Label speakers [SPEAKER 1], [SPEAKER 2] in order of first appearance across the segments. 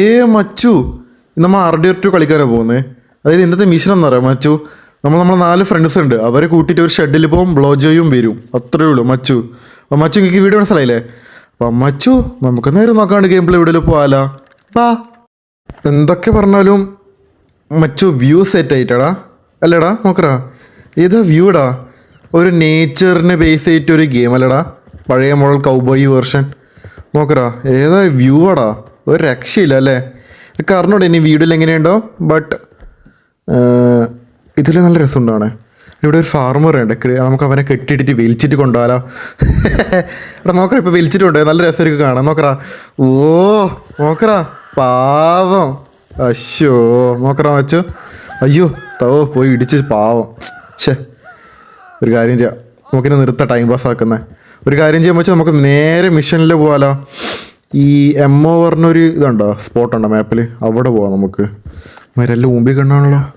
[SPEAKER 1] ഏ മച്ചു. നമ്മൾ ആർ ഡി ടു കളിക്കാനാണ് പോകുന്നത് അതായത് ഇന്നത്തെ മിഷൻ എന്താ പറയുക മച്ചു? നമ്മൾ നമ്മളെ നാല് ഫ്രണ്ട്സ് ഉണ്ട്. അവരെ കൂട്ടിയിട്ട് ഒരു ഷെഡിൽ പോകും ബ്ലോജോയും വരും. അത്രേ ഉള്ളൂ മച്ചു. അപ്പം മച്ചു എനിക്ക് വീഡിയോ മനസ്സിലായില്ലേ അപ്പം മച്ചു നമുക്ക് നേരം നോക്കാണ്ട് ഗെയിം പ്ലേ വീഡിയോയിൽ പോകാലോ വാ. എന്തൊക്കെ പറഞ്ഞാലും മച്ചു വ്യൂ സെറ്റ് ആയിട്ടാടാ. അല്ലേടാ നോക്കടാ. ഏതാ വ്യൂടാ ഒരു നേച്ചറിനെ ബേസ് ചെയ്തിട്ട് ഒരു ഗെയിം അല്ലടാ. പഴയ മോഡൽ കൗബോയി വേർഷൻ നോക്കടാ ഏതാ വ്യൂ ആടാ? ഒരു രക്ഷയില്ല അല്ലേ? കാരണം ഇനി വീഡിയോയിൽ എങ്ങനെയുണ്ടോ? ബട്ട് ഇതിൽ നല്ല രസമുണ്ടാണ്. ഇവിടെ ഒരു ഫാർമർ ഉണ്ട്. നമുക്ക് അവനെ കെട്ടിയിട്ടിട്ട് വലിച്ചിട്ട് കൊണ്ടുപോകാലോ. എടാ നോക്കറ ഇപ്പോൾ വലിച്ചിട്ട് കൊണ്ടുപോയി നല്ല രസമായിരിക്കും കാണാം. നോക്കറാ ഓ നോക്കറാ പാവം. അശ്യോ നോക്കറാ വച്ചു അയ്യോ തോ പോയി ഇടിച്ച് പാവം. ഛേ ഒരു കാര്യം ചെയ്യാം. നമുക്കിനെ നിർത്ത ടൈം പാസ് ആക്കുന്നത് ഒരു കാര്യം ചെയ്യാൻ വെച്ചാൽ നമുക്ക് നേരെ മിഷനിൽ പോകാലോ. ഈ എം ഒ പറഞ്ഞൊരു ഇതുണ്ടോ സ്പോട്ടുണ്ടോ മാപ്പിൽ അവിടെ പോവാം നമുക്ക്. മരെല്ലാം മുമ്പിൽ കണ്ടാണല്ലോ.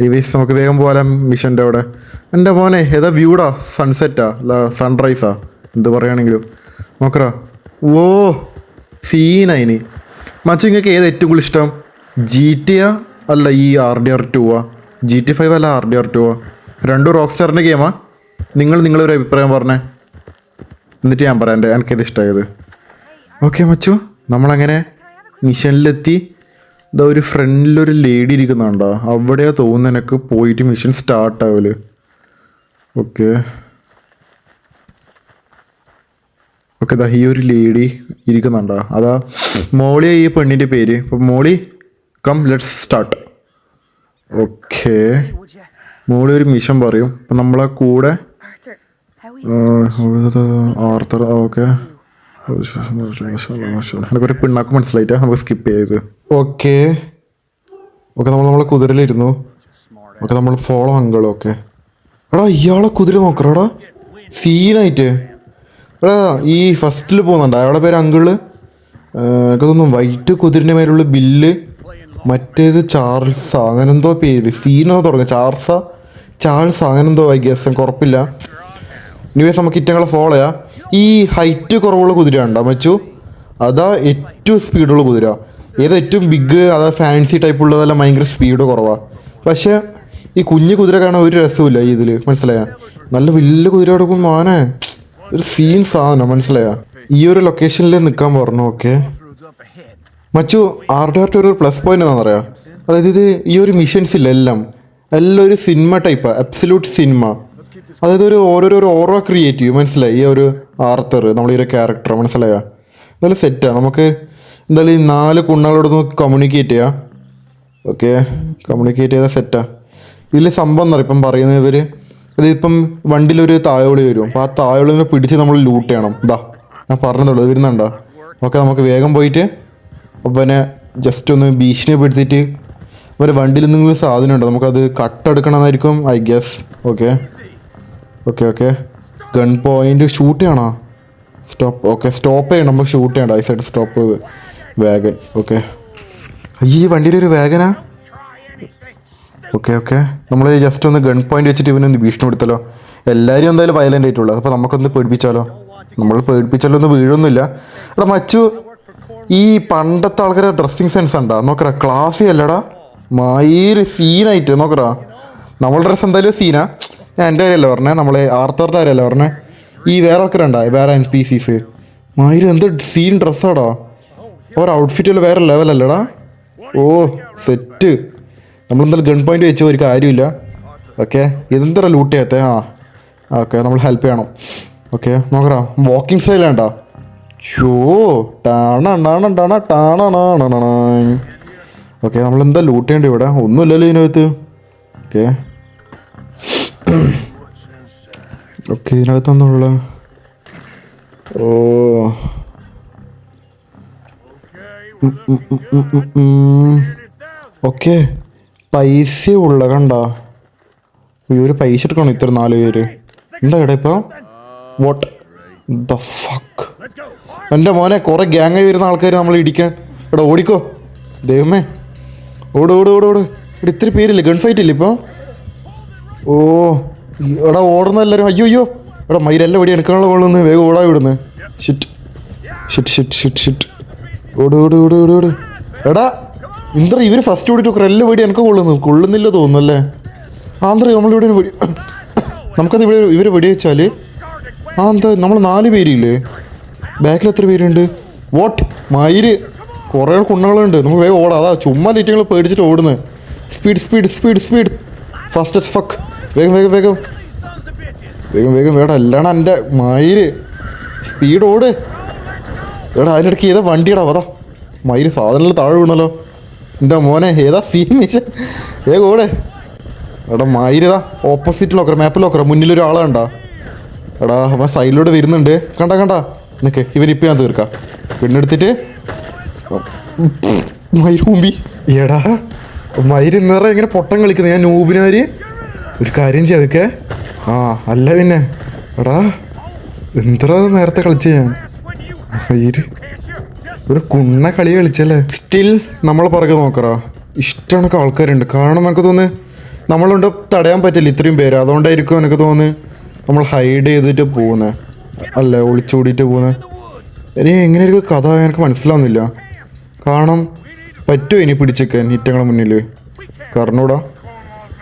[SPEAKER 1] എനിവേസ് നമുക്ക് വേഗം പോകാം മിഷന്റെ അവിടെ. എന്റെ മോനെ ഏതാ വ്യൂടാ സൺസെറ്റാ അല്ല സൺറൈസാ എന്ത് പറയുകയാണെങ്കിലും. നോക്കറാ ഓ സീനാ ഇനി. മച്ച നിങ്ങൾക്ക് ഏത് ഏറ്റവും കൂടുതൽ ഇഷ്ടം? ജി ടി ആ അല്ല ഈ ആർ ഡി ആർ ടു ആ? ജി ടി ഫൈവ് അല്ല ആർ ഡി ആർ ടു ആ? രണ്ടും റോക്ക് സ്റ്റാറിന്റെ ഗെയിമാ നിങ്ങൾ നിങ്ങളൊരു അഭിപ്രായം പറഞ്ഞേ. എന്നിട്ട് ഞാൻ പറയാം എന്റെ എനിക്കത് ഇഷ്ടമായത് ഓക്കെ മച്ചു നമ്മളങ്ങനെ മിഷനിലെത്തി ഇതാ ഒരു ഫ്രണ്ടിലൊരു ലേഡി ഇരിക്കുന്നുണ്ടോ അവിടെയാ തോന്നുന്നു എനിക്ക് പോയിട്ട് മിഷൻ സ്റ്റാർട്ട് ആവൽ ഓക്കെ ഓക്കെ ദാ ഈ ഒരു ലേഡി ഇരിക്കുന്നുണ്ടോ അതാ മോളി ഈ പെണ്ണിന്റെ പേര് അപ്പം Molly come let's start okay Molly ഒരു മിഷൻ പറയും അപ്പം നമ്മളെ കൂടെ ആർത്തർ ഓക്കെ എനിക്കൊരു പിണ്ണാക്ക് മനസ്സിലായിട്ട് നമുക്ക് സ്കിപ്പ് ചെയ്ത് ഓക്കെ ഓക്കെ നമ്മൾ നമ്മളെ കുതിരയിലിരുന്നു. ഓക്കെ നമ്മൾ ഫോളോ അങ്കിൾ ഓക്കെ എടാ ഇയാളെ കുതിര നോക്കറടാ സീനായിട്ട് എടാ ഈ ഫസ്റ്റിൽ പോകുന്നുണ്ട്. അയാളുടെ പേര് അങ്കിൾ എനിക്ക് തോന്നുന്നു വൈറ്റ് കുതിരന്റെ മേലുള്ള ബില്ല്. മറ്റേത് ചാൾസ. അങ്ങനെന്തോ പേര്. സീനോ തുടങ്ങുക ചാർസ ചാൾസ? അങ്ങനെന്തോ ഐ ഗസ് കുഴപ്പമില്ല. ഇനിവേസ് നമുക്ക് ഇറ്റങ്ങളെ ഫോളോ ചെയ്യാം. ഈ ഹൈറ്റ് കുറവുള്ള കുതിര ഉണ്ടോ മച്ചു? അതാ ഏറ്റവും സ്പീഡുള്ള കുതിര. ഏതാ ഏറ്റവും ബിഗ് അതാ ഫാൻസി ടൈപ്പ് ഉള്ളതെല്ലാം ഭയങ്കര സ്പീഡ് കുറവാ. പക്ഷേ ഈ കുഞ്ഞു കുതിര കാണാൻ ഒരു രസമില്ല ഈ ഇതിൽ മനസ്സിലായാ? നല്ല വലിയ കുതിര എടുക്കും മാനെ. ഒരു സീൻ സാധനം മനസ്സിലായാ? ഈ ഒരു ലൊക്കേഷനിൽ നിൽക്കാൻ പറഞ്ഞു ഓക്കെ മച്ചു ആർട്ട് ആർട്ട് ഒരു പ്ലസ് പോയിന്റ് എന്താണെന്ന് പറയാം അതായത് ഇത് ഈ ഒരു മിഷൻസ് ഇല്ല എല്ലാം. എല്ലാം ഒരു സിനിമ ടൈപ്പാ അബ്സല്യൂട്ട് സിനിമ അതായത് ഒരു ഓരോരോ ഓറോ ക്രിയേറ്റ് ചെയ്യും. മനസ്സിലായി? ഈ ഒരു ആർത്തർ നമ്മൾ ഈ ഒരു ക്യാരക്ടർ മനസ്സിലായ? എന്തായാലും സെറ്റാണ് നമുക്ക് എന്തായാലും ഈ നാല് കുണ്ണകളോടൊന്ന് കമ്മ്യൂണിക്കേറ്റ് ചെയ്യാം. ഓക്കെ കമ്മ്യൂണിക്കേറ്റ് ചെയ്താൽ സെറ്റാ ഇതിൽ സംഭവം എന്നറിയാം ഇപ്പം പറയുന്നത് ഇവർ അതിപ്പം വണ്ടിയിലൊരു തായോളി വരും. അപ്പോൾ ആ തായോളിനെ പിടിച്ച് നമ്മൾ ലൂട്ട് ചെയ്യണം. ഇതാ ഞാൻ പറഞ്ഞതുള്ളൂ വരുന്നുണ്ടോ? ഓക്കെ നമുക്ക് വേഗം പോയിട്ട് അവനെ ജസ്റ്റ് ഒന്ന് ഭീഷണിപ്പെടുത്തിയിട്ട് ഒരു വണ്ടിയിൽ എന്തെങ്കിലും സാധനം ഉണ്ടോ? നമുക്കത് കട്ടെടുക്കണമെന്നായിരിക്കും I guess okay okay okay gun point shoot ചെയ്യണോ? സ്റ്റോപ്പ് ഓക്കെ സ്റ്റോപ്പ് ചെയ്യണം. നമ്മൾ ഷൂട്ട് ചെയ്യണ്ട. I side stop wagon okay ഈ വണ്ടിയിലൊരു വാഗനാ ഓക്കെ ഓക്കെ നമ്മൾ ജസ്റ്റ് ഒന്ന് ഗൺ പോയിന്റ് വെച്ചിട്ട് ഇവനൊന്ന് ഭീഷണിപ്പെടുത്തല്ലോ എല്ലാവരും എന്തായാലും വയലന്റ് ആയിട്ടുള്ളത് അപ്പോൾ നമുക്കൊന്ന് പേടിപ്പിച്ചാലോ? നമ്മൾ പേടിപ്പിച്ചാലോ ഒന്നും വീഴൊന്നുമില്ല. എടാ മച്ചു ഈ പണ്ടത്തെ ആൾക്കാരെ ഡ്രസ്സിങ് സെൻസ് ഉണ്ടോ? നോക്കടാ ക്ലാസ്സി അല്ലടാ. മയിൽ സീനായിട്ട് നോക്കടാ. നമ്മളുടെ ഡ്രസ്സ് എന്തായാലും സീനാ ഞാൻ എന്റെ കാര്യമല്ല പറഞ്ഞേ? നമ്മൾ ആർത്തറിന്റെ കാര്യമല്ല പറഞ്ഞേ? ഈ വേറെ ആൾക്കാരുണ്ടാ വേറെ എൻ പി സീസ് മായിരം എന്ത് സീൻ ഡ്രസ്സാടാ ഓരോ ഔട്ട്ഫിറ്റുകൾ വേറെ ലെവലല്ലടാ ഓ സെറ്റ് നമ്മളെന്തായാലും ഗൺ പോയിന്റ് വെച്ച് ഒരു കാര്യമില്ല. ഓക്കെ ഇതെന്തര ലൂട്ട് ചെയ്യാത്ത? ആ ഓക്കെ നമ്മൾ ഹെൽപ്പ് ചെയ്യണം. ഓക്കെ നോക്കടാ വാക്കിംഗ് സ്റ്റൈൽ വേണ്ട ഷോ ടാണാണ് ടാണാണ് ടാണ ഓക്കെ നമ്മളെന്താ ലൂട്ട് ചെയ്യേണ്ടി ഇവിടെ? ഒന്നുമില്ലല്ലോ ഇതിനകത്ത്. ഓക്കെ ഓക്കെ ഇതിനകത്തൊന്നുള്ള ഓ. ഓക്കെ പൈസ ഉള്ള കണ്ട ഒരു പൈസ എടുക്കണം ഇത്ര നാല് പേര്? എന്താ ഇവിടെ ഇപ്പൊ? വാട്ട് ദ ഫക്ക് എന്റെ മോനെ കുറെ ഗ്യാങ്ങായി വരുന്ന ആൾക്കാർ നമ്മൾ ഇടിക്കാൻ. ഇവിടെ ഓടിക്കോ. ദൈവമേ. ഓട് ഓട് ഓട് ഓട്. ഇവിടെ ഇത്തിരി പേരില്ലേ? ഗൺ ഫൈറ്റ് ഇല്ല ഇപ്പോൾ ഓ എടാ ഓടുന്ന എല്ലാവരും അയ്യോ അയ്യോ. എടാ മയിലെല്ലാം വെടി എടുക്കാനുള്ള കൊള്ളുന്നു വേഗം ഓടാ വിടുന്നു shit shit shit shit shit ഓട് ഓട് ഓട് ഓട് ഓട്. എടാ ഇന്ദ്ര ഇവർ ഫസ്റ്റ് ഓടിട്ട് എല്ലാം വെടി എനിക്ക് കൊള്ളുന്നു കൊള്ളുന്നില്ല തോന്നുന്നു അല്ലേ ആന്ധ്ര നമ്മളിവിടെ വെടി നമുക്കത് ഇവിടെ ഇവർ വെടി വെച്ചാൽ ആ എന്താ നമ്മൾ നാല് പേരില്ലേ? ബാക്കിൽ എത്ര പേരുണ്ട്? വാട്ട് മയിര് കുറേ കുണ്ണകളുണ്ട്. നമുക്ക് വേഗം ഓടാം. അതാ ചുമ്മാ ലീറ്റുകൾ പേടിച്ചിട്ട് ഓടുന്നത് speed speed speed speed first fuck വേഗം വേഗം വേഗം. വേഗം വേഗം. വേടാ അല്ലാണ് എന്റെ മയിൽ. സ്പീഡ് ഓട്. എടാ അതിനിടയ്ക്ക് ഏതാ വണ്ടിയുടെ? അതാ മയിൽ സാധനങ്ങൾ താഴെ വീണല്ലോ. എന്റെ മോനെ ഏതാ സീൻ മിഷൻ വേഗം ഓടെ. എടാ മയിരതാ ഓപ്പോസിറ്റ് ലോക്കർ മാപ്പ് ലോക്കർ മുന്നിൽ കണ്ടാ. എടാ അവൻ സൈഡിലൂടെ വരുന്നുണ്ട്. കണ്ട കണ്ട. നിക്ക് ഇവനിപ്പോൾ ഞാൻ തീർക്കാം. പെണ്ണെടുത്തിട്ട് മയിരൂമ്പി എടാ മയിര് നിറ ഇങ്ങനെ പൊട്ടം കളിക്കുന്നത് ഞാൻ നൂബിനാര് ഒരു കാര്യം ചെയ്തൊക്കെ ആ അല്ല പിന്നെ. എടാ എന്താ നേരത്തെ കളിച്ച ഞാൻ. ഒരു കുണ്ണ കളി കളിച്ചല്ലേ? സ്റ്റിൽ നമ്മൾ പുറകെ നോക്കറാ. ഇഷ്ടമൊക്കെ ആൾക്കാരുണ്ട്. കാരണം എനിക്ക് തോന്നുന്നു നമ്മളുണ്ട് തടയാൻ പറ്റില്ല ഇത്രയും പേര്. അതുകൊണ്ടായിരിക്കും എനിക്ക് തോന്നുന്നു നമ്മൾ ഹൈഡ് ചെയ്തിട്ട് പോകുന്നത് അല്ല ഒളിച്ചോടിയിട്ട് പോകുന്നത് ഇനി എങ്ങനെയൊരു കഥ എനിക്ക് മനസ്സിലാവുന്നില്ല. കാരണം പറ്റുമോ ഇനി പിടിച്ചേക്കാൻ ഇറ്റങ്ങളെ മുന്നിൽ കാരണൂടാ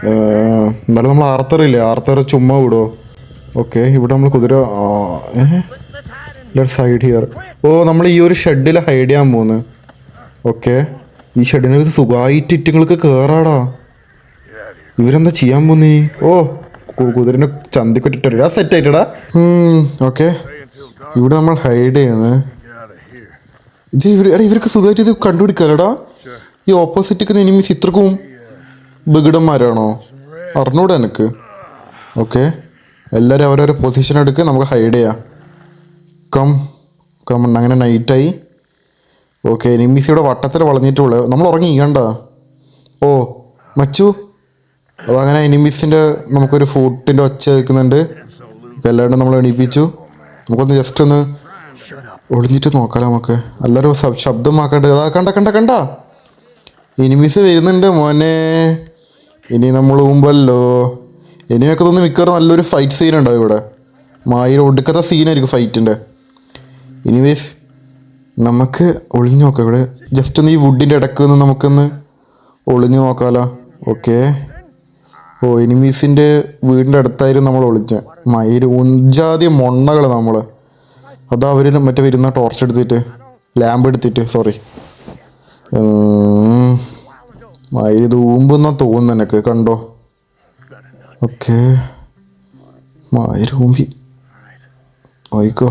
[SPEAKER 1] എന്നാലും നമ്മൾ ആർത്തറില്ലേ ആർത്തറ ചുമ്മാ വിടുമോ ഓക്കെ ഇവിടെ നമ്മൾ കുതിര let's uh side here oh നമ്മൾ ഈ ഒരു ഷെഡിൽ ഹൈഡ് ചെയ്യാൻ പോകുന്നു ഓക്കെ. ഈ ഷെഡിനകത്ത് സുഖമായിട്ട് ഇറ്റുങ്ങൾക്ക് കയറാടാ ഇവരെന്താ ചെയ്യാൻ പോന്നീ? ഓ കുതിരനെ ചന്തിക്കൊറ്റിട്ടാ സെറ്റ് ആയിട്ടടാ. ഓക്കെ. ഇവിടെ നമ്മൾ ഹൈഡ് ചെയ്യുന്നത് ഇത് ഇവർ ഇവർക്ക് സുഖമായിട്ട് ഇത് കണ്ടുപിടിക്കാലടാ. ഈ ഓപ്പോസിറ്റ് എനിമീസ് ഇത്രക്കും. ബഗിടന്മാരാണോ അറിഞ്ഞൂടെ എനിക്ക് ഓക്കെ എല്ലാവരും അവരവരെ പൊസിഷൻ എടുക്കുക നമുക്ക് ഹൈഡ് ചെയ്യാം. കം കം അങ്ങനെ നൈറ്റായി ഓക്കെ എനിമീസ് ഇവിടെ വട്ടത്തിൽ വളഞ്ഞിട്ടുള്ളൂ. നമ്മൾ ഉറങ്ങി കണ്ട ഓ മച്ചു? അതങ്ങനെ എനിമീസിന്റെ നമുക്കൊരു ഫുഡിന്റെ ഒച്ച കേൾക്കുന്നുണ്ട്. എല്ലാവരും നമ്മൾ എണീപ്പിച്ചു. നമുക്കൊന്ന് ജസ്റ്റ് ഒന്ന് ഒളിഞ്ഞിട്ട് നോക്കാം നമുക്ക്. എല്ലാവരും ശബ്- ശബ്ദമാക്കണ്ട് അതാ കണ്ട കണ്ട കണ്ട. എനിമിസ് വരുന്നുണ്ട് മോനെ. ഇനി നമ്മൾ മുമ്പല്ലോ ഇനിയൊക്കെ തോന്നുന്നു മിക്കവാറും നല്ലൊരു ഫൈറ്റ് സീൻ ഉണ്ടാവും ഇവിടെ. മായിരം ഒടുക്കത്തെ സീനായിരിക്കും ഫൈറ്റിന്റെ എനിവേസ് നമുക്ക് ഒളിഞ്ഞു നോക്കാം ഇവിടെ. ജസ്റ്റ് ഒന്ന് ഈ വുഡിന്റെ ഇടയ്ക്ക് നിന്ന് നമുക്കൊന്ന് ഒളിഞ്ഞു നോക്കാമല്ലോ ഓക്കെ ഓ എനിമീസിന്റെ വീടിന്റെ അടുത്തായിരുന്നു നമ്മൾ ഒളിച്ചത് മയിര് ഉഞ്ചാതി മൊണ്ണകൾ നമ്മൾ അതാ അവർ മറ്റേ വരുന്ന ടോർച്ച് എടുത്തിട്ട് ലാമ്പ് എടുത്തിട്ട് സോറി മയിൽ ഇത് ഊമ്പെന്നാ തോന്നുന്നു എനക്ക് കണ്ടോ? ഓക്കെ. മയിൽ ഊമ്പി. ആയിക്കോ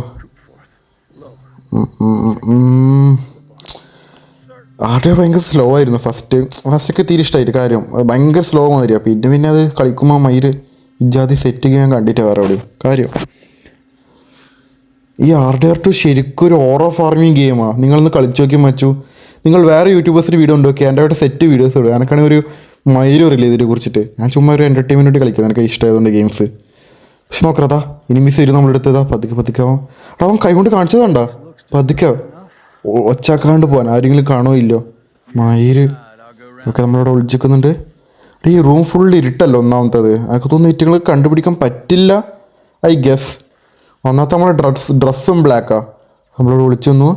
[SPEAKER 1] ആദ്യം ഭയങ്കര സ്ലോ ആയിരുന്നു. ഫസ്റ്റ് ഫസ്റ്റൊക്കെ തീരെ ഇഷ്ടമായിട്ട് കാര്യം. ഭയങ്കര സ്ലോ മാതിരിയാണ് പിന്നെ പിന്നെ അത് കളിക്കുമ്പോൾ മൈര് ഇജാതി സെറ്റ് ചെയ്യാൻ കണ്ടിട്ട് വേറെ എവിടെയും. കാര്യം ഈ ആർ ഡി ആർ ടു ശരിക്കും ഒരു ഓറോ ഫാർമിങ് ഗെയിമാണ് നിങ്ങളൊന്ന് കളിച്ചു നോക്കി മച്ചു. നിങ്ങൾ വേറെ യൂട്യൂബേഴ്സിന്റെ വീഡിയോ ഉണ്ടോ നോക്കി എന്റെ അവിടെ സെറ്റ് വീഡിയോസ് ഇടുക എനിക്കാണെങ്കിൽ ഒരു മയിലും അറിയില്ല ഇതിനെ കുറിച്ചിട്ട്. ഞാൻ ചുമ്മാ ഒരു എന്റർടൈൻമെന്റ് കളിക്കുന്നത് എനിക്ക് ഇഷ്ടമായതുകൊണ്ട് ഗെയിംസ് പക്ഷെ നോക്കറതാ ഇനി മിസ് വരും നമ്മളെടുത്തതാ പതുക്കെ പതുക്കെ അവൻ. അവൻ കൈകൊണ്ട് കാണിച്ചതാണ്ടാ പതുക്കെ. ഒച്ചാക്കാണ്ട് പോകാൻ ആരെങ്കിലും കാണോ ഇല്ലോ? മയിര് ഒക്കെ നമ്മളിവിടെ ഒളിച്ചിക്കുന്നുണ്ട്. ഈ റൂം ഫുൾ ഇരുട്ടല്ലോ ഒന്നാമത്തത്. അതൊക്കെ തോന്നുന്നു ഇറ്റുകൾ കണ്ടുപിടിക്കാൻ പറ്റില്ല ഐ ഗസ് ഒന്നാമത്തെ നമ്മുടെ ഡ്രസ് ഡ്രസ്സും ബ്ലാക്കാണ് നമ്മളിവിടെ വിളിച്ചു വന്നു.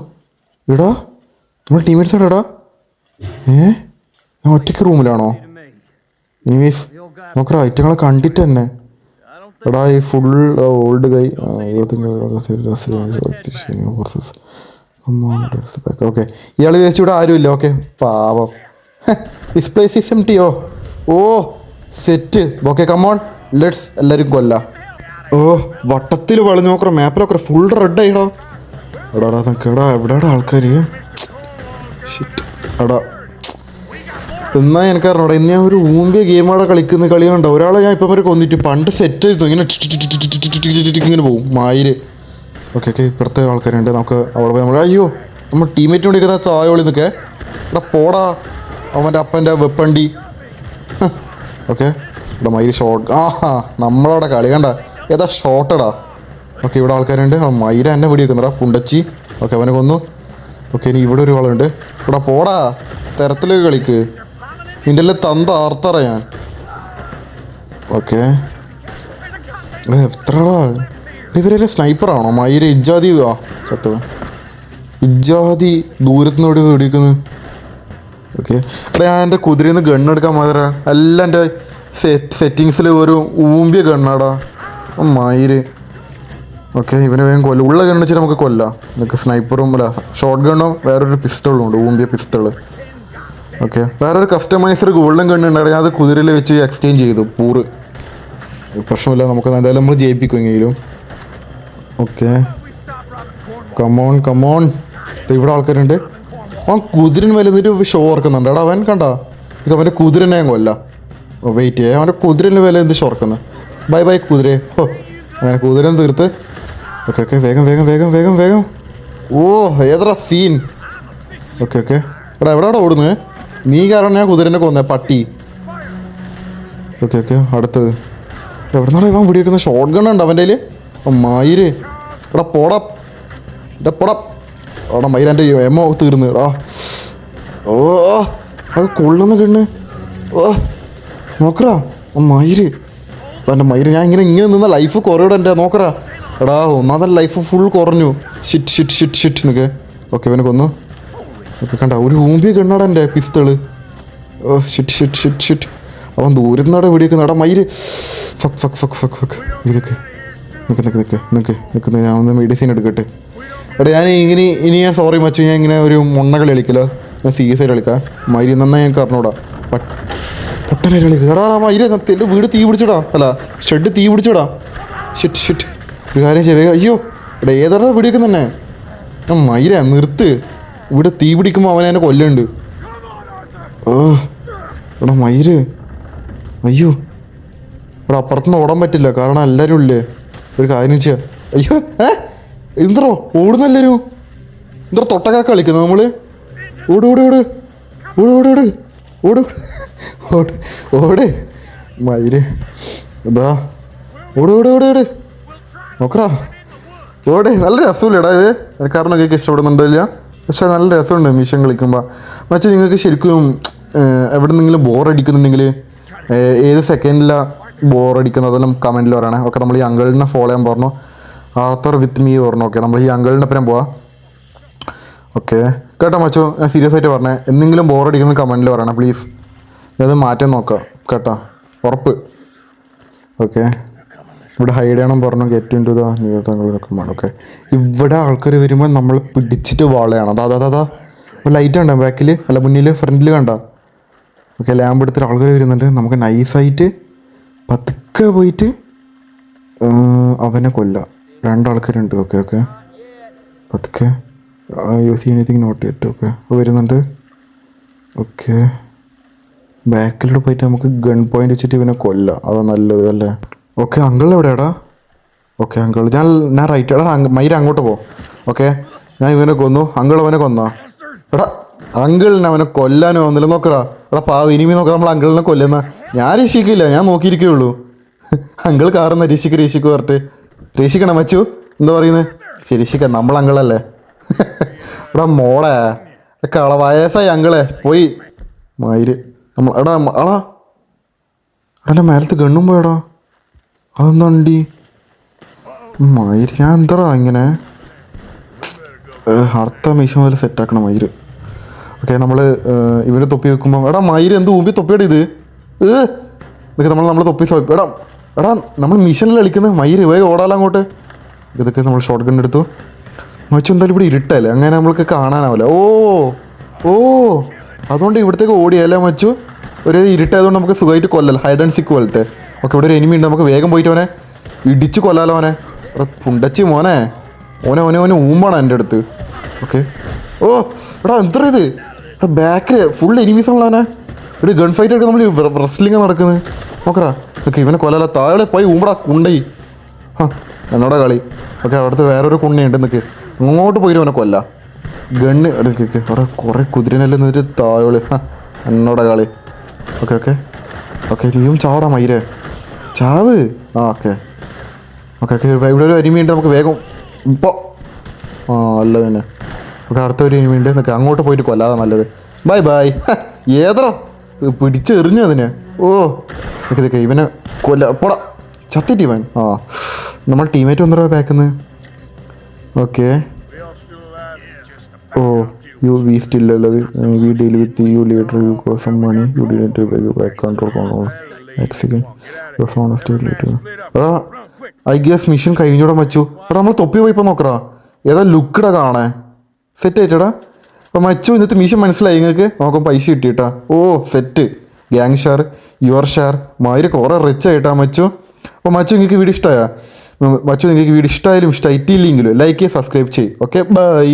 [SPEAKER 1] ഇടാ നമ്മൾ ടീമേറ്റ്സ് എടാ ഏ? ഞാൻ ഒറ്റയ്ക്ക് റൂമിലാണോ എനിവേസ് നോക്കറ ഐറ്റങ്ങളെ കണ്ടിട്ട് തന്നെ. എടാ ഈ ഫുൾ ഓൾഡ് കൈ ഓക്കെ ഇയാൾ വിചാരിച്ചു ഇവിടെ ആരുമില്ല ഓക്കെ പാവം. This place is empty oh oh set okay come on let's എല്ലാവരും കൊല്ല. ഓ വട്ടത്തിൽ വളഞ്ഞു നോക്കറ മാപ്പിലൊക്കെ ഫുൾ റെഡ് ആയിടാ. എടാ എടാ നോക്ക് എടാ എവിടെയാടാ ആൾക്കാർ എന്നാ എനിക്ക് അറിഞ്ഞൂടാ ഇന്ന് ഞാൻ ഒരു ഊമ്പിയ അവിടെ കളിക്കുന്ന കളിയുണ്ടോ? ഒരാളെ ഞാൻ ഇപ്പം വരെ കൊന്നിട്ട് പണ്ട് സെറ്റ് ചെയ്തു ഇങ്ങനെ ഇങ്ങനെ പോകും മായിര്. ഓക്കെ ഓക്കെ ഇപ്പുറത്തെ ആൾക്കാരുണ്ട്. നമുക്ക് അവിടെ പോയി നമ്മൾ അയ്യോ നമ്മൾ ടീമേറ്റ് വിളിക്കുന്ന തായോളി നിൽക്കേ എടാ പോടാ. അവന്റെ അപ്പന്റെ വെപ്പണ്ടി. ഓക്കെ. ഇവിടെ മയിൽ ഷോട്ട് ആഹാ നമ്മളവിടെ കളി കണ്ട. ഏതാ ഷോട്ടടാ ഓക്കെ ഇവിടെ ആൾക്കാരുണ്ട്. മയില എന്നെ വെടി വെക്കുന്നടാ പുണ്ടച്ചി. ഓക്കെ അവനെ കൊന്നു. ഓക്കെ ഇനി ഇവിടെ ഒരു വളമുണ്ട് ഇവിടെ പോടാ. തരത്തിലേക്ക് കളിക്ക്. നിന്റെ എല്ലാം തന്ത ആർത്തറ ഞാൻ ഓക്കെ എത്ര ഇവരെല്ലാം സ്നൈപ്പറാണോ ആണോ? ഇജാതി ആ ചത്തവ ഇജാതി ദൂരത്തുനിന്ന് എവിടെ വെടിക്കുന്നത് ഓക്കെ. എടാ ഞാൻ എന്റെ കുതിരയിൽ നിന്ന് ഗണ്ണെടുക്കാൻ മാത്രമേ എല്ലാം എന്റെ സെറ്റിങ്സിൽ ഒരു ഊമ്പിയ ഗണ്ണാടാ മയിര് ഓക്കെ ഇവനെ വേഗം കൊല്ല. ഉള്ള ഗണ്ണ് വെച്ചിട്ട് നമുക്ക് കൊല്ലാം. നമുക്ക് സ്നൈപ്പറും അല്ല ഷോർട്ട് ഗണ്ണോ വേറൊരു പിസ്റ്റളും ഉണ്ട് ഊമ്പിയ പിസ്റ്റൾ ഓക്കെ വേറൊരു കസ്റ്റമൈസർ ഗോൾഡൻ ഗണ്ണ് ഉണ്ടായിരുന്നു ഞാൻ അത് കുതിരയിൽ വെച്ച് എക്സ്ചേഞ്ച് ചെയ്തു പൂറ്. പ്രശ്നമില്ല നമുക്ക് എന്തായാലും നമ്മൾ ജയിപ്പിക്കും എങ്കിലും ഓക്കെ. കമോൺ കമോൺ ഇവിടെ ആൾക്കാരുണ്ട്. അവൻ കുതിരൻ വലുതൊരു ഷോ ഓർക്കുന്നുണ്ട്. എടാ അവൻ കണ്ട? ഇത് അവന്റെ കുതിരനെ കൊല്ല. വെയിറ്റ് ചെയ്യാം അവന്റെ കുതിരന്റെ വില എന്ത് ഷോ ഓർക്കുന്നത് ബൈ ബൈ കുതിരേ. അങ്ങനെ കുതിരൻ തീർത്ത്. ഓക്കെ ഓക്കെ വേഗം വേഗം വേഗം വേഗം വേഗം. ഓ ഏതാ സീൻ ഓക്കെ ഓക്കെ എടാ എവിടെ അവിടെ ഓടുന്നത് നീ കാരണം ഞാൻ കുതിരനെ കൊന്നേ പട്ടി. ഓക്കെ ഓക്കെ അടുത്തത്. എവിടെന്നാണ് ഇവൻ പിടിവെക്കുന്ന ഷോർട്ട് ഗൺ ഉണ്ട് അവന്റെ കയ്യിൽ മയിര് എടാ പോടാ. എടാ പോടാ. എടാ മയിര് എന്റെ എമ്മ തീർന്ന്. എടാ. ഓ അത് കൊള്ളുന്ന കണ്ണ്. ഓ നോക്കറാ. മയിര് എന്റെ മയിര് ഞാൻ ഇങ്ങനെ ഇങ്ങനെ നിന്ന ലൈഫ് കുറയുടെ എന്റെ നോക്കറാ എടാ ഒന്നാമത്തെ ലൈഫ് ഫുൾ കുറഞ്ഞു. ഷിറ്റ് ഷിറ്റ് ഷിറ്റ് ഷിറ്റ് എന്നൊക്കെ ഓക്കെ ഇവനെ കൊന്നു. ഓക്കെ കണ്ട ഒരു ഊമ്പി കണ്ണാടാ എന്റെ pistol oh shit shit shit shit അവൻ ദൂരത്തുനിന്നാടെ വെടിവെക്കുന്ന. എടാ മൈര് fuck fuck fuck fuck fuck ഇതൊക്കെ നിക്ക്. നിക്ക് നിക്ക് നിൽക്ക് നിൽക്കുന്ന ഞാൻ ഒന്ന് മെഡിസിൻ എടുക്കട്ടെ. എടാ ഞാൻ ഇങ്ങനെ ഇനി ഞാൻ സോറി മച്ചു ഞാൻ ഇങ്ങനെ ഒരു മുണ്ണകൾ കളിക്കില്ല ഞാൻ സീരിയസ് ആയിട്ട് കളിക്കാം. മയിൽ നന്നായി ഞാൻ അറിഞ്ഞൂടാ കളിക്കുക എടാ മയിൽ എന്റെ വീട് തീ പിടിച്ചിടാ. അല്ല ഷെഡ് തീ പിടിച്ചിടാ. ഷിറ്റ് ഷിറ്റ് ഒരു കാര്യം ചെയ്യ വേഗം അയ്യോ. എടാ ഏതാടാ വെടിവെക്കുന്ന തന്നെ? ആ മയില നിർത്ത്. ഇവിടെ തീ പിടിക്കുമ്പോൾ അവനെ എന്നെ കൊല്ലുന്നുണ്ട്. ഓ എടാ മയിര് അയ്യോ. ഇവിടെ അപ്പുറത്തുനിന്ന് ഓടാൻ പറ്റില്ല കാരണം എല്ലാവരും ഇല്ലേ ഒരു കാര്യം ചെയ്യാം. അയ്യോ ഏ? എന്തോ ഓടുന്ന എല്ലാവരും എന്തോ തൊട്ടക്കാക്ക കളിക്കുന്നത് നമ്മൾ? ഓട് ഓട് ഓട്. ഓട് ഓട് ഓട്. ഓട്. ഓട്. ഓട്. മയിൽ. ഇതാ. ഓട് ഓട് ഓട് ഓട്. നോക്കറാ ഓടെ. നല്ല രസമില്ലടാ ഇത്? നിങ്ങൾക്ക് ഇഷ്ടപ്പെടുന്നുണ്ടോ ഇല്ല? പക്ഷെ നല്ല രസമുണ്ട് മിഷൻ കളിക്കുമ്പോൾ പക്ഷേ നിങ്ങൾക്ക് ശരിക്കും എവിടെ നിന്നെങ്കിലും ബോർ അടിക്കുന്നുണ്ടെങ്കിൽ ഏത് സെക്കൻഡിലാണ് ബോർ അടിക്കുന്നത് അതെല്ലാം കമന്റിൽ പറയണേ. ഓക്കെ നമ്മൾ ഈ അങ്കിളിനെ ഫോളോ ചെയ്യാൻ പറഞ്ഞു. ആർത്തർ വിത്ത് മീ പറഞ്ഞു. ഓക്കെ നമ്മൾ ഈ അങ്കിളിന്റെ ഒപ്പം പോവാം. ഓക്കെ. കേട്ടോ മച്ചോ ഞാൻ സീരിയസ് ആയിട്ട് പറഞ്ഞേ. എന്തെങ്കിലും ബോർ അടിക്കുന്ന കമന്റിൽ പറയണം പ്ലീസ് ഞാനത് മാറ്റാൻ നോക്കാം കേട്ടോ. ഉറപ്പ്. ഓക്കെ ഇവിടെ ഹൈഡ് ചെയ്യണം പറഞ്ഞു get into the new തങ്ങൾ വേണം ഓക്കെ ഇവിടെ ആൾക്കാർ വരുമ്പോൾ നമ്മൾ പിടിച്ചിട്ട് വാളയാണ്. അതാ അതാ അതാ ലൈറ്റ് ഉണ്ടോ ബാക്കിൽ അല്ല മുന്നിൽ ഫ്രണ്ടിൽ കണ്ട? ഓക്കെ ലാമ്പ് എടുത്തിട്ട് ആൾക്കാർ വരുന്നുണ്ട്. നമുക്ക് നൈസായിട്ട് പതുക്കെ പോയിട്ട് അവനെ കൊല്ലാം. രണ്ടാൾക്കാരുണ്ട് ഓക്കെ ഓക്കെ പതുക്കെ. യു സി എനിത്തിങ് നോട്ട് ചെയ്തിട്ട് ഓക്കെ വരുന്നുണ്ട്. ഓക്കെ ബാക്കിലോട്ട് പോയിട്ട് നമുക്ക് ഗൺ പോയിന്റ് വെച്ചിട്ട് ഇവനെ കൊല്ലാം. അതാ നല്ലത് അല്ലേ? ഓക്കെ അങ്കിൾ എവിടെയാടാ? ഓക്കെ അങ്കിൾ ഞാൻ ഞാൻ റൈറ്റ് എടാ മയിര അങ്ങോട്ട് പോ. ഓക്കെ ഞാൻ ഇവനെ കൊന്നു. അങ്കിൾ അവനെ കൊന്നാ. എടാ അങ്കിളിനെ അവനെ കൊല്ലാനോ ഒന്നില്ല നോക്കടാ. എടാ പാവ. ഇനിമി നോക്കാം നമ്മൾ അങ്കിളിനെ കൊല്ലുന്ന. ഞാൻ രക്ഷിക്കില്ല. ഞാൻ നോക്കിയിരിക്കുകയുള്ളൂ അങ്കിൾ കാറുന്ന രക്ഷിക്ക് രക്ഷിക്ക് പറഞ്ഞിട്ട്. രക്ഷിക്കണം മച്ചു. എന്താ പറയുന്നത് ശരി രക്ഷിക്കാം. നമ്മൾ അങ്കിളല്ലേ എടാ മോളെ കള വയസ്സായി അങ്കിളെ പോയി. മയിര് നമ്മൾ എടാ അളാ എടാ. മേലത്ത് ഗണ്ണും പോയടാ. അതെന്താണ്ടി മയിര് ഞാൻ എന്താടാ ഇങ്ങനെ? അടുത്ത മീശ മുതൽ സെറ്റാക്കണം മയിര് ഓക്കെ നമ്മൾ ഇവരെ തൊപ്പി വെക്കുമ്പോൾ എടാ മയിര് എന്ത് ഊമ്പി തൊപ്പിയുടെ ഇത്? ഏ? ഇതൊക്കെ നമ്മൾ നമ്മൾ തൊപ്പി എടാ എടാ നമ്മൾ മിഷനിൽ കളിക്കുന്നത് മയിര് വേഗം ഓടാലോ അങ്ങോട്ട്. ഇതൊക്കെ നമ്മൾ ഷോർട്ട് ഗൺ എടുത്തു. മച്ചു എന്തായാലും ഇവിടെ ഇരുട്ടല്ലേ? അങ്ങനെ നമ്മൾക്ക് കാണാനാവില്ല. ഓ ഓ അതുകൊണ്ട് ഇവിടത്തേക്ക് ഓടിയല്ലേ മച്ചു? ഒരു ഇരുട്ടായതുകൊണ്ട് നമുക്ക് സുഖമായിട്ട് കൊല്ലല്ല? ഹൈഡ് ആൻഡ് സിക്ക് പോലത്തെ. ഓക്കെ ഇവിടെ ഒരു എനിമി ഉണ്ട്. നമുക്ക് വേഗം പോയിട്ട് അവനെ ഇടിച്ച് കൊല്ലാലോ അവനെ. പുണ്ടച്ചി മോനെ. ഓനെ ഓനെ ഓനെ ഊമ്പാണ് എന്റെ അടുത്ത്. ഓക്കെ. ഓ എടാ എന്താ ഇത്? ബാക്കിൽ ഫുൾ എനിമീസ് ഉള്ളവനെ ഒരു ഗൺ ഫൈറ്റ് ഒക്കെ നമ്മൾ റെസ്ലിംഗ് നടക്കുന്നത് നോക്കറാ ഓക്കെ ഇവനെ കൊല്ലാല. താഴെ പോയി ഊമ്പടാ കുണ്ടയി. ആ എന്നോടാ കളി. ഓക്കെ അവിടുത്തെ വേറൊരു കുണ്ണിയുണ്ട് നിൽക്ക് അങ്ങോട്ട് പോയിട്ട് അവനെ കൊല്ല. ഗണ്ണ് അവിടെ കുറേ കുതിരനെല്ലാം നിന്നിട്ട് താഴോൾ എന്നോടെ കളി. Okay okay. ഓക്കെ നീയും ചാവടാ മയിരേ ചാവ്? ആ ഓക്കെ. Okay okay. ഇവിടെ ഒരു അരിമയുണ്ട്. നമുക്ക് വേഗം ഇപ്പോൾ ആ അല്ല തന്നെ ഓക്കെ അടുത്ത ഒരു അരിമയുണ്ട്. എന്നൊക്കെ അങ്ങോട്ട് പോയിട്ട് കൊല്ലാതെ നല്ലത്. Bye bye. ഏതറോ? പിടിച്ചെറിഞ്ഞു അതിനെ. ഓ. ഓക്കെ ഇതൊക്കെ ഇവനെ കൊല്ല. പോടാ. ചത്തിട്ട് ഇവൻ. ആ. നമ്മൾ ടീമേറ്റ് വന്നോ ബാക്കിന്ന് okay oh you we still we deal with you leader you go some money you D to back control control Mexican your honest എടാ ഐ ഗസ് മിഷൻ കഴിഞ്ഞൂടെ മച്ചു. എടാ നമ്മൾ തൊപ്പി പോയിപ്പോൾ നോക്കറാ ഏതാ ലുക്കിടാ കാണേ സെറ്റ് ആയിട്ടടാ. അപ്പോൾ മച്ചു ഇന്നത്തെ മിഷൻ മനസ്സിലായി നിങ്ങൾക്ക്? നോക്കാം പൈസ കിട്ടിയിട്ടാ. ഓ set gang share your share മാതിരി കുറേ റിച്ച് ആയിട്ടാ മച്ചു. അപ്പോൾ മച്ചു നിങ്ങൾക്ക് വീഡിയോ ഇഷ്ടമായാ മച്ചു നിങ്ങൾക്ക് വീഡിയോ ഇഷ്ടമായാലും ഇഷ്ടമായിട്ടില്ലെങ്കിലും ലൈക്ക് ചെയ്യുക സബ്സ്ക്രൈബ് ചെയ്യും. Okay bye